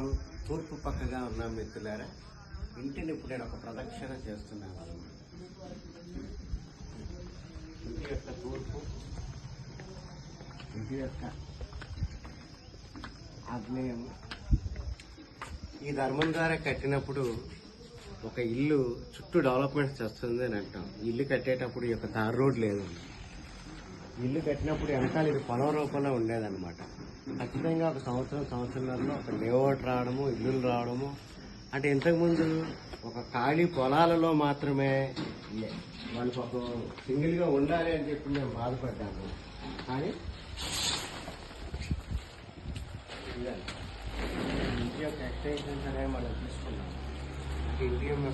మనం తూర్పు పక్కగా ఉన్నాం మిత్రులారా ఇంటిని ఇప్పుడు నేను ఒక ప్రదక్షిణ చేస్తున్నాను అన్నమాట. ఇంటి యొక్క తూర్పు ఇంటి యొక్క ఆగ్నేయం. ఈ ధర్మం ద్వారా కట్టినప్పుడు ఒక ఇల్లు చుట్టూ డెవలప్మెంట్ చేస్తుంది అని అంటాం. ఇల్లు కట్టేటప్పుడు ఈ యొక్క తార్ రోడ్ లేదు ఇల్లు కట్టినప్పుడు వెనకాల ఇది పొలం రూపంలో ఉండేదన్నమాట. ఖచ్చితంగా ఒక సంవత్సరం సంవత్సరంలో ఒక లేఅవుట్ రావడము ఇల్లులు రావడము. అంటే ఇంతకుముందు ఒక ఖాళీ పొలాలలో మాత్రమే లే- వాళ్ళకి ఒక సింగిల్గా ఉండాలి అని చెప్పి మేము బాధపడ్డాము. కానీ ఇంటి యొక్క ఎక్స్టెన్షన్స్ అనేవి మనం తీసుకున్నాం ఇంటి యొక్క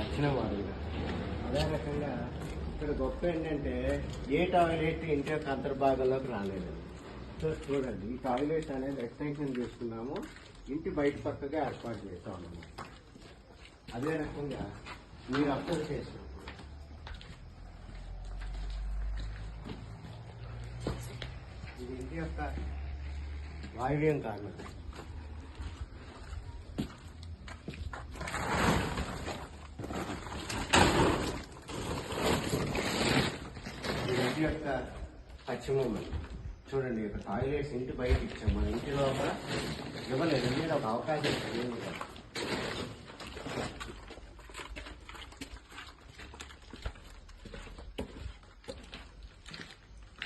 దక్షిణ వారుగా అదే రకంగా ఇక్కడ గొప్ప ఏంటంటే ఏ టాయిలెట్ ఇంటి యొక్క అంతర్భాగంలోకి రాలేదు. సో చూడండి ఈ టాయిలెట్ అనేది ఎక్స్టెన్షన్ చేసుకున్నాము ఇంటి బయట పక్కగా ఏర్పాటు చేస్తాం అన్నమాట. అదే రకంగా మీరు అబ్జర్వ్ చేసినప్పుడు ఇది ఇంటి యొక్క వాయువ్యం కారణం ఈ ఇంటి యొక్క పశ్చిమ చూడండి ఇక్కడ టాయిలెట్స్ ఇంటి బయట ఇచ్చాం. మన ఇంటి లోపల ఇవ్వలేదు. మీద ఒక అవకాశం ఇచ్చాం.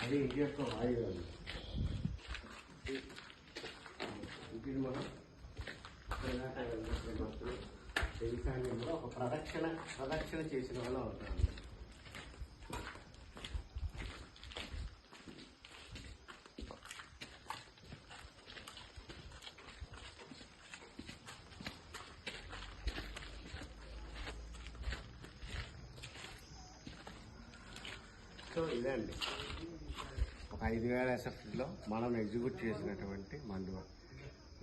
అది ఇంటి యొక్క వాయువు ఇది మనం కర్ణాటక ఒక ప్రదక్షిణ ప్రదక్షిణ చేసిన వాళ్ళు అవుతారు సో ఇదే అండి. ఒక ఐదు వేల ఎస్ఎఫ్లో మనం ఎగ్జిక్యూట్ చేసినటువంటి మండువ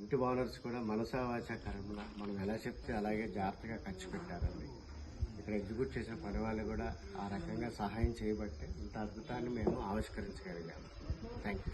ఇంటి ఓనర్స్ కూడా మనసావాచ కర్మల మనం ఎలా చెప్తే అలాగే జాగ్రత్తగా ఖర్చు పెట్టారండి. ఇక్కడ ఎగ్జిక్యూట్ చేసిన పని వాళ్ళు కూడా ఆ రకంగా సహాయం చేయబట్టే ఇంత అద్భుతాన్ని మేము ఆవిష్కరించగలిగాము. Thank you